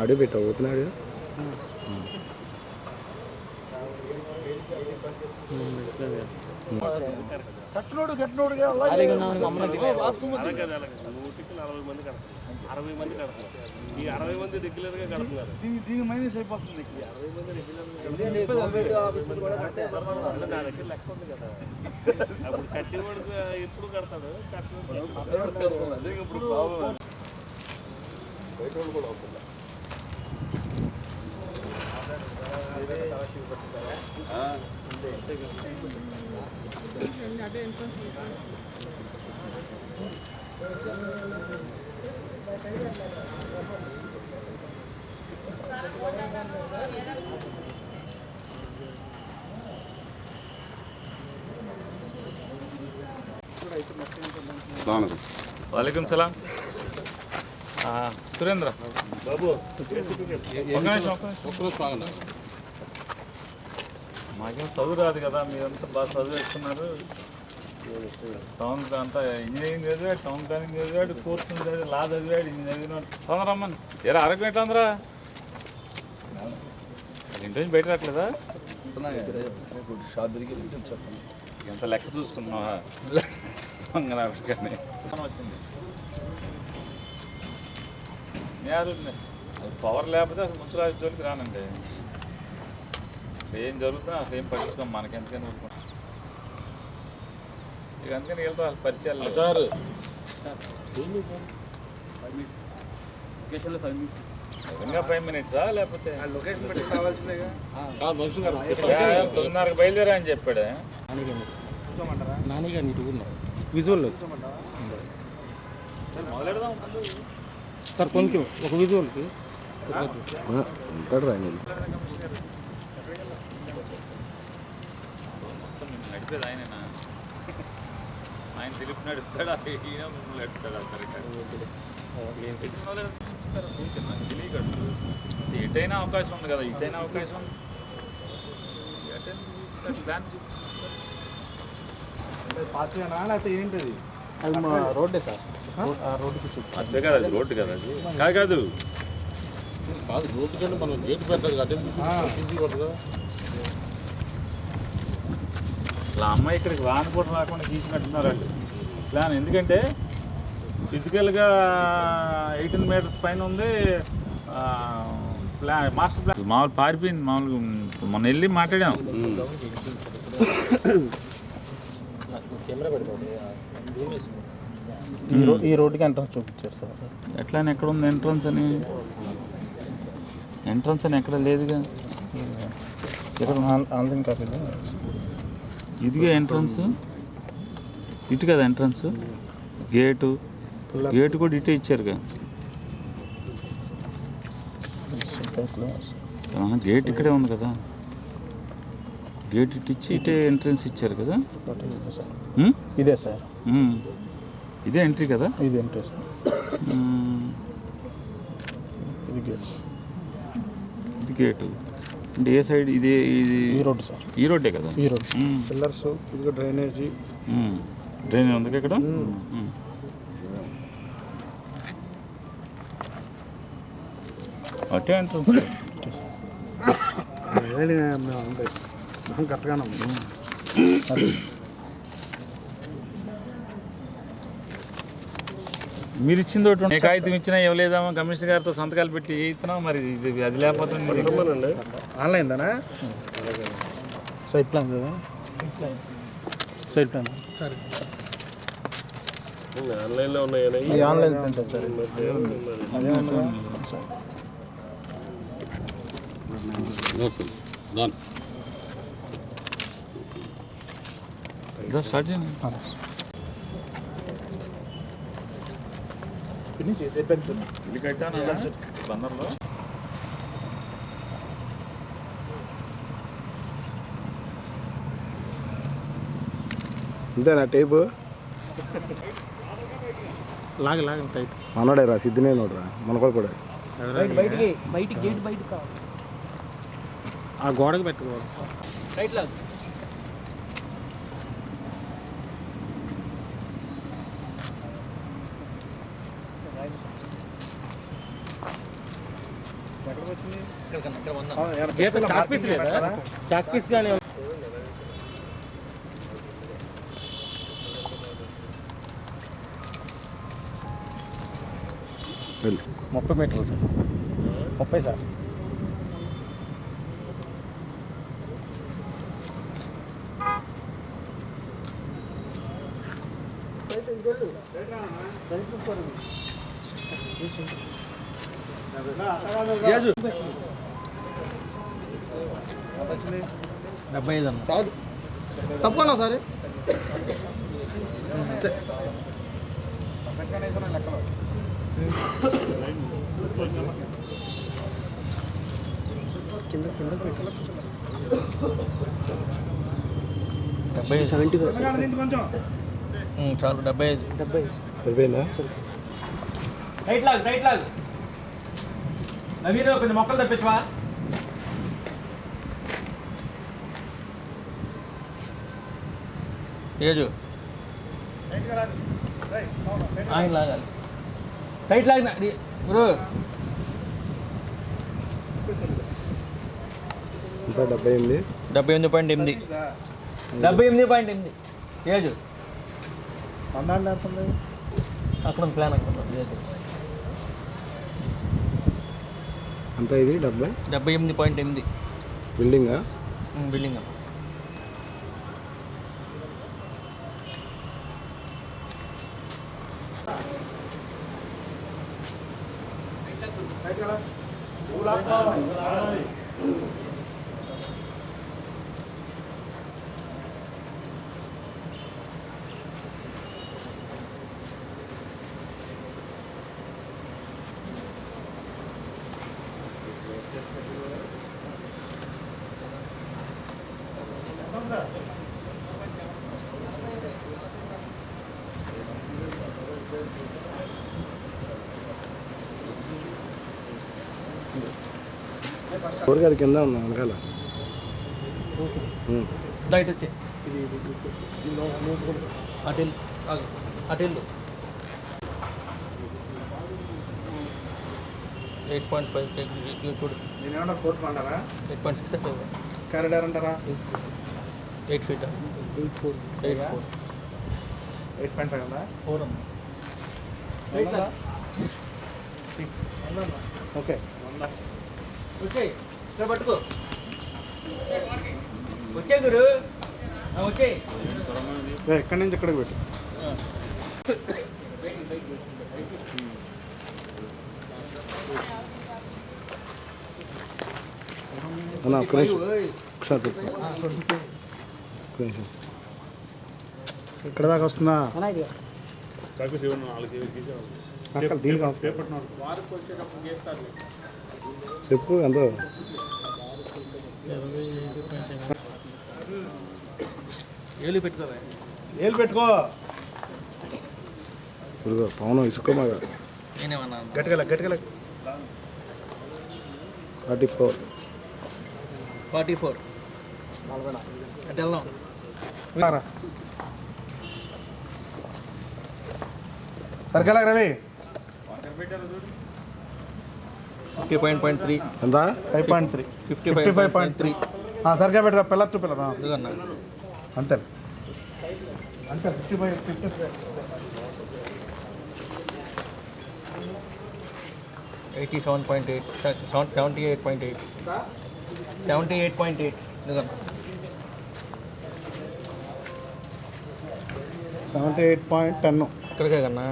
Audio పెట్టావు open audio మంది కడతారు అరవై మంది కడతారు ఈ అరవై మంది రెగ్యులర్గా కడుతున్నారు దీనికి దీనికి మైనస్ అయిపోతుంది లెక్క ఉంది కదా. అప్పుడు ఎప్పుడు కడతాడు కట్టేవాడు కూడా వాలేకుం సలాం. సురేంద్ర. బాబు ఒక్క నిమిషం ఒక్క నిమిషం. మాకేం చదువు రాదు కదా మీరంతా బాగా చదువు వేస్తున్నారు టౌన్ అంతా ఇంజనీరింగ్ చదివాడు టౌన్ ప్లానింగ్ చదివాడు కోర్సు చదివాడు లా చదివాడు ఇన్ని చదివినాడు తొందర రమ్మని. ఎరా అరకు ఎట్లా అందరా ఇంటి నుంచి బయట రావట్లేదా? ఎంత లెక్క చూసుకున్నావా? కానీ వచ్చింది. యారు పవర్ లేకపోతే అసలు ముచ్చు రాజకీయాలకు రానండి. ఏం జరుగుతున్నా అసలు ఏం పట్టించుకోం మనకెందుకని ఊరుకుంటాం. ఇక అందుకని వెళ్తాం వాళ్ళ పరిచయాలు సార్. నిజంగా ఫైవ్ మినిట్సా లేకపోతే? లొకేషన్ పెట్టి కావాల్సిందేగా? యా, తొమ్మిదిన్నరకు బయలుదేరా అని చెప్పాడు? నానిగా నీటి విజువల్ మొదలెడదాం సార్ కొంచెం ఒక విజువల్కి. ఉంటాడు రా నడిపేది ఆయనేనా? ఆయన తెలిపి నడుపుతాడా? ఈయన మిమ్మల్ని నడుపుతాడా సరిగ్గా? ఎటైనా అవకాశం ఉంది కదా ఇటైనా అవకాశం ఉంది. రోడ్డే సార్. అంతే కదా రోడ్డు కదా అది. కాదు కాదు. కాదు రోడ్డు కంటే మనం గేట్ పెట్టదు కదా. అలా అమ్మాయి ఇక్కడికి వాన కూడా రాకుండా తీసినట్టున్నారు వాళ్ళు ప్లాన్. ఎందుకంటే ఫిజికల్గా ఎయిటీన్ మీటర్స్ పైన ఉంది. Plan master plan. మామూలు పారిపోయింది మామూలుగా మొన్న వెళ్ళి మాట్లాడాం. ఈ రోడ్డుకి ఎంట్రన్స్ చూపించారు సార్. ఎట్లా ఎక్కడ ఉంది ఎంట్రన్స్ అని? ఎంట్రన్స్ అని ఎక్కడ లేదుగా. ఇక్కడ ఆన్లైన్ కాపీలో ఇదిగా ఎంట్రన్స్ ఇటు కదా ఎంట్రన్స్ గేటు. గేటు కూడా ఇటే ఇచ్చారుగా. ఆ, గేట్ ఇక్కడే ఉంది కదా. గేట్ ఇటు ఇచ్చి ఇటే ఎంట్రన్స్ ఇచ్చారు కదా. సార్ ఉమ్? ఇదే సార్. ఉమ్. ఇదే ఎంట్రీ కదా? ఇది ఎంట్రీ సార్. ఇది గేట్ ఇది గేటు. అంటే ఏ సైడ్ ఇది ఇది? ఈ రోడ్డు సార్. ఈ రోడ్డే కదా? ఈ ఉమ్. పిల్లర్స్ ఇదిగో డ్రైనేజీ. ట్రైన్ ఉంది ఇక్కడ. అటే ఎంట్రన్స్ కరెక్ట్గానే ఉంది మీరు ఇచ్చింది ఒకటి ఉంది. ఏ కాగితం ఇచ్చినా ఇవ్వలేదామా? కమిషనర్ గారితో సంతకాలు పెట్టి ఇస్తున్నా మరి? ఇది అది లేకపోతే మీరు- ఆన్లైన్ దానా సైడ్ ప్లాన్ కదా. Side plan. ఆన్లైన్లో ఉన్నాయని? Online print sir. అదే సార్ స్టార్ట్ చేయండి ఫినిష్ చేసి బందర్లో. అంతేనా టేపు? లాగి లాగి టైట్. మనోడే రా సిద్ధినే నోడరా మనకోడు కూడా ఆ గోడకు పెట్టుకోవాలి. గీత చాక్ పీస్ లేదా చాక్ పీస్ కానీ ముప్పై మీటర్లు సార్ ముప్పై సార్ డెబ్బై ఐదు అన్న తప్పకుండా సరే డెబ్బై సెవెంటీ చాలు డెబ్బై ఐదు డెబ్బై సరిపోయిందా right log right log Naveen కొంచెం మొక్కలు తప్పించవా ఏజు ఆయన లాగాలి. రైట్ లాగ్ గురు. ఇంకా డెబ్బై ఎనిమిది? డెబ్బై ఎనిమిది పాయింట్ ఎనిమిది. డెబ్బై ఎనిమిది పాయింట్ ఎనిమిది. లేకుండా అక్కడ ప్లాన్ అక్కడ ఉంది. ఏజు. అంతా ఇది డెబ్బై? డెబ్బై ఎనిమిది పాయింట్ ఎనిమిది. బిల్డింగా? Building cái lắm Cũ lắm ơi Thank you. ఊరికి అది కింద ఉన్నా వెనకాల వచ్చే. అటెల్ అటెల్ ఎయిట్ పాయింట్ ఫైవ్ నేను ఏమన్నా కోర్టు అంటారా ఎయిట్ పాయింట్ సిక్స్ కారిడార్ అంటారా? Eight feet eight four eight four eight point five ఉందా ఫోర్ లాగ్ ఓకే వచ్చే ఇక్కడ పట్టుకో. వచ్చే గురు. ఆ, వచ్చే. ఎక్కడి నుంచి ఎక్కడికి పెట్టు. అన్న ఒక్క నిమిషం. ఒకసారి చెప్పు. ఒక్క నిమిషం. ఇక్కడ దాకా వస్తుందా? చెప్పు ఎంత. ఏలు పెట్టుకోవా. ఏళ్ళు పెట్టుకో. ఇదిగో పవనం ఇసుక మగ నేనేమన్నా గట్టిగా గట్టిగా ఫార్టీ ఫోర్. Forty four. అటు వెళ్దాం. సరికెళ్ళ Ravi fifty point point three. ఎంత? Five point three. Fifty five five point three. సరిగ్గా పెట్టుకో పిల్లర్ టు పిల్లర్ అంతే. అంతే fifty five fifty eighty seven point eight seven seventy eight point eight. Seventy eight point eight. Seventy eight point ten. ఇక్కడికే కన్నా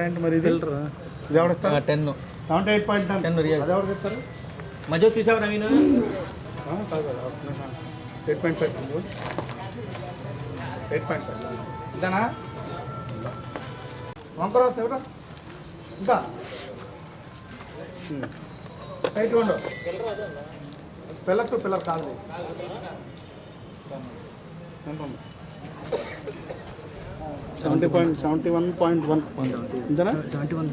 ఏంటి మరి? ఇది ఇది ఎవరు ఇస్తారు ten. Seventy eight point ten. Ten real అది ఎవరు ఇస్తారు మధ్య చూసావు Naveen? Eight point five eight point five. ఇదేనా? వంకర వస్తే ఎవరా? ఇంకా? సైట్ ఉండు. పిల్లర్ కాదు. ఎంత ఉంది. Seventy point seventy one point one ఇంతనా seventy one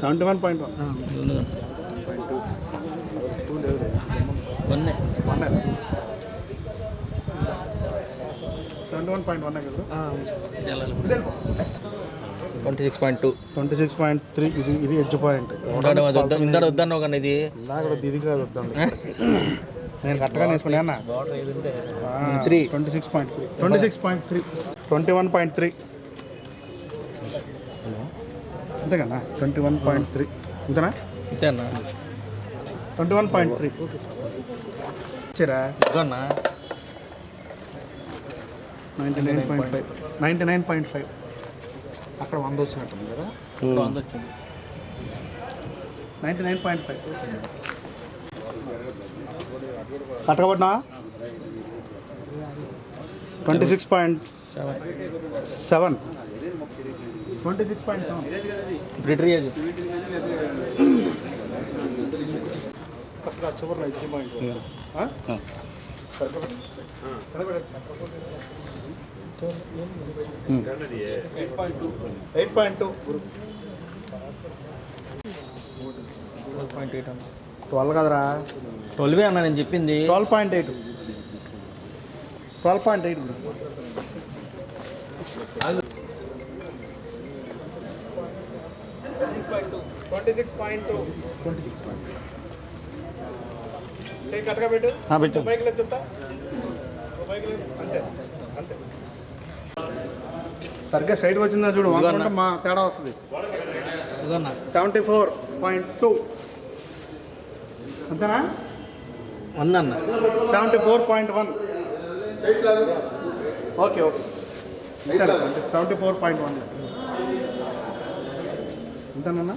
seventy one point one two seventy one point one twenty six point two twenty six point three ఇది ఇది ఎడ్జ్ పాయింట్ ఇందాడ వద్దన్నావు కానీ ఇది ఇందాక ఇది కాదు వద్దండి నేను కరెక్ట్గా వేసుకున్నా అన్న three. Twenty six point three twenty six point three twenty one point three. అంతేకన్నా? Twenty one point three. అంతేనా? అంతే ట్వంటీ వన్ పాయింట్ త్రీ. ఇచ్చారా? Ninety nine point five. Ninety nine point five. అక్కడ వంద వచ్చినట్టుంది కదా? వంద వచ్చింది ninety nine point five. కట్టకబడినా twenty six point seven. Twenty six point seven. బ్రిటరీ అది కరెక్ట్గా చివరిలో edge point eight point two point eight twelve కదరా. ట్వెల్వే అన్న నేను చెప్పింది. Twelve point eight. Twelve point eight twenty six point చేయి కట్టగా పెట్టు. పెట్టు. బైక్ లేదు చెప్తా? బైక్ లేదు అంతే అంతే. సరిగ్గా సైడ్ వచ్చిందా చూడు వంద మా తేడా వస్తుంది. Seventy four point two. అంతేనా? వన్ అన్న. Seventy four point one. Okay okay. Seventy four point one. ఎంతనన్నా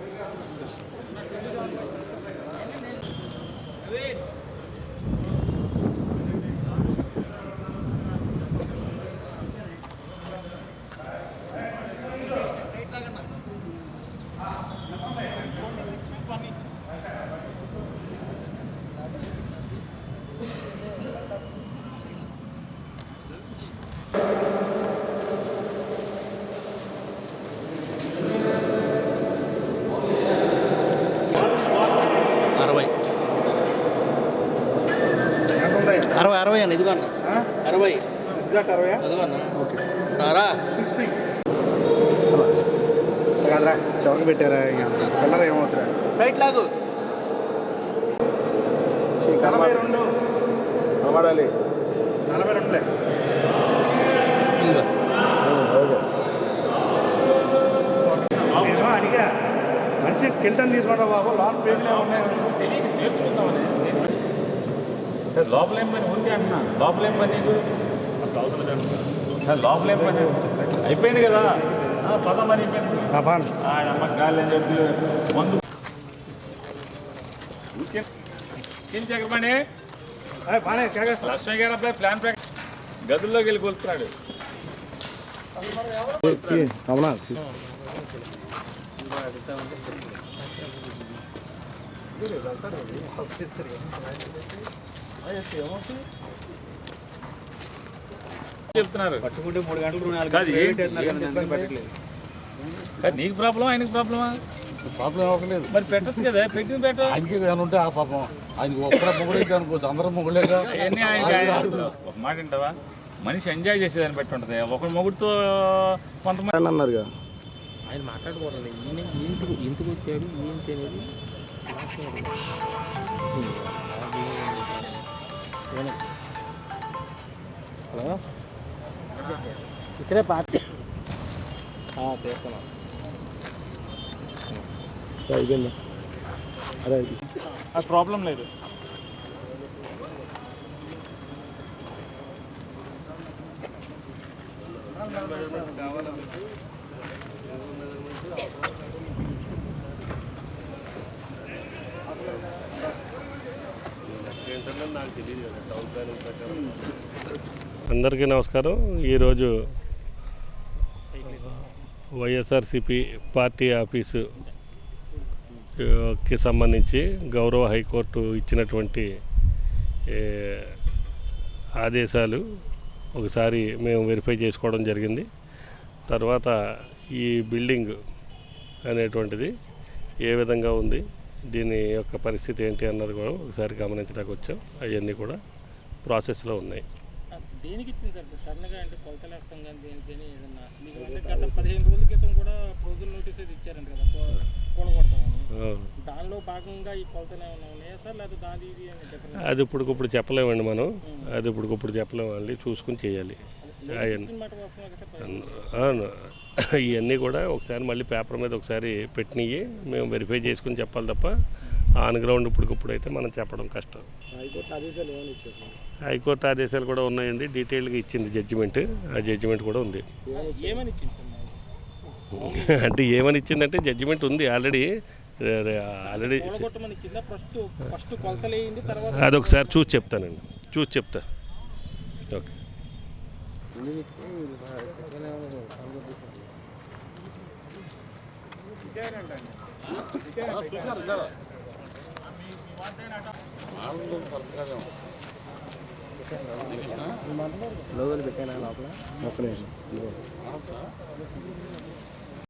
అరవై ఎంత ఉన్నాయి అరవై అన్న ఇదిగో అన్న. అరవై. ఎగ్జాక్ట్ అరవై అదిగో అన్న. ఓకే. రారా. కాదురా చివరికి పెట్టారా కలర్ ఏమవుతురా? రైట్ లాగు. నలభై రెండు. కనబడాలి. నలభై రెండులే. మనిషి స్కెల్టన్ తీసుకుంటా బాబు లాన్ పేజీలే ఉన్నాయి. లోపల ఏం పని ఊరికే అంటున్నా. లోపల ఏం పని నీకు? అసలు అవసరం లేదు సార్, లోపల ఏం పని? అయిపోయింది కదా? ఆ, పద మరి. అయిపోయింది సభాన్ ఆయన అమ్మ గాలి అని చెప్పి మందు. ఊరికే. సీన్ చక్రపాణి బాగానే కేకేస్తా లక్ష్మీ గారు అబ్బాయి ప్లాన్ ప్రకారం గదుల్లోకి వెళ్ళి కొలుపుతున్నాడు అవునా చెప్తున్నారు. పట్టుకుంటే మూడు గంటలు నాలుగు కాదు, ఏంటి? కాదు, నీకు ప్రాబ్లం ఆయనకు ప్రాబ్లమా? ప్రాబ్లం అవ్వలేదు మరి పెట్టచ్చు కదా పెట్టింది పెట్ట ఆయనకి ఏమైనా ఉంటే ఆ పాపం. ఆయనకి ఒక్కడ మొగుడైతే అనుకోవచ్చు అందరం ఆయన ఒక మాట వింటావా? మనిషి ఎంజాయ్ చేసేదాన్ని బట్టి ఉంటుంది. ఒకరి మొగుడుతో కొంతమంది అన్నారుగా. ఆయన మాట్లాడుకోవాలి ఈయన ఇంటికి ఇంటికి వచ్చాడు ఏంటి అనేది హలో? ఇక్కడే పార్టీ. చేస్తున్నా. అయిపోయింది అదే అది ప్రాబ్లం లేదు. అందరికీ నమస్కారం. ఈరోజు వైఎస్ఆర్సిపి పార్టీ ఆఫీసుకి సంబంధించి గౌరవ హైకోర్టు ఇచ్చినటువంటి ఆదేశాలు ఒకసారి మేము వెరిఫై చేసుకోవడం జరిగింది. తర్వాత ఈ బిల్డింగ్ అనేటువంటిది ఏ విధంగా ఉంది దీని యొక్క పరిస్థితి ఏంటి అన్నది కూడా ఒకసారి గమనించడానికి వచ్చాం. అవన్నీ కూడా ప్రాసెస్లో ఉన్నాయి. దేనికి ఇచ్చింది సార్? సడన్గా అంటే కొలతలు వేస్తాం కానీ దేనికని ఏదన్నా? మీకు అంటే గత పదిహేను రోజుల క్రితం కూడా ప్రొవిజన్ నోటీస్ అయితే ఇచ్చారంట కదా కూడగొడతామని దానిలో భాగంగా ఈ కొలతలు ఏమైనా ఉన్నాయా సార్? లేదా దాది ఇది అని డిఫరెంట్ అది ఇప్పటికప్పుడు చెప్పలేమండి మనం. అది ఇప్పటికప్పుడు చెప్పలేము మళ్ళీ చూసుకుని చేయాలి. అవన్నీ ఇవన్నీ కూడా ఒకసారి మళ్ళీ పేపర్ మీద ఒకసారి పెట్టినవి మేము వెరిఫై చేసుకుని చెప్పాలి తప్ప ఆన్ గ్రౌండ్ ఇప్పటికప్పుడు అయితే మనం చెప్పడం కష్టం. హైకోర్టు ఆదేశాలు ఏమైనా ఇచ్చారు? హైకోర్టు ఆదేశాలు కూడా ఉన్నాయండి డీటెయిల్గా ఇచ్చింది జడ్జిమెంట్ ఆ జడ్జిమెంట్ కూడా ఉంది? అంటే ఏమని ఇచ్చిందంటే జడ్జిమెంట్ ఉంది ఆల్రెడీ ఆల్రెడీ అదొకసారి చూసి చెప్తానండి. చూసి చెప్తా. ఓకే. చూశారు లోపల ఒక్క నిమిషం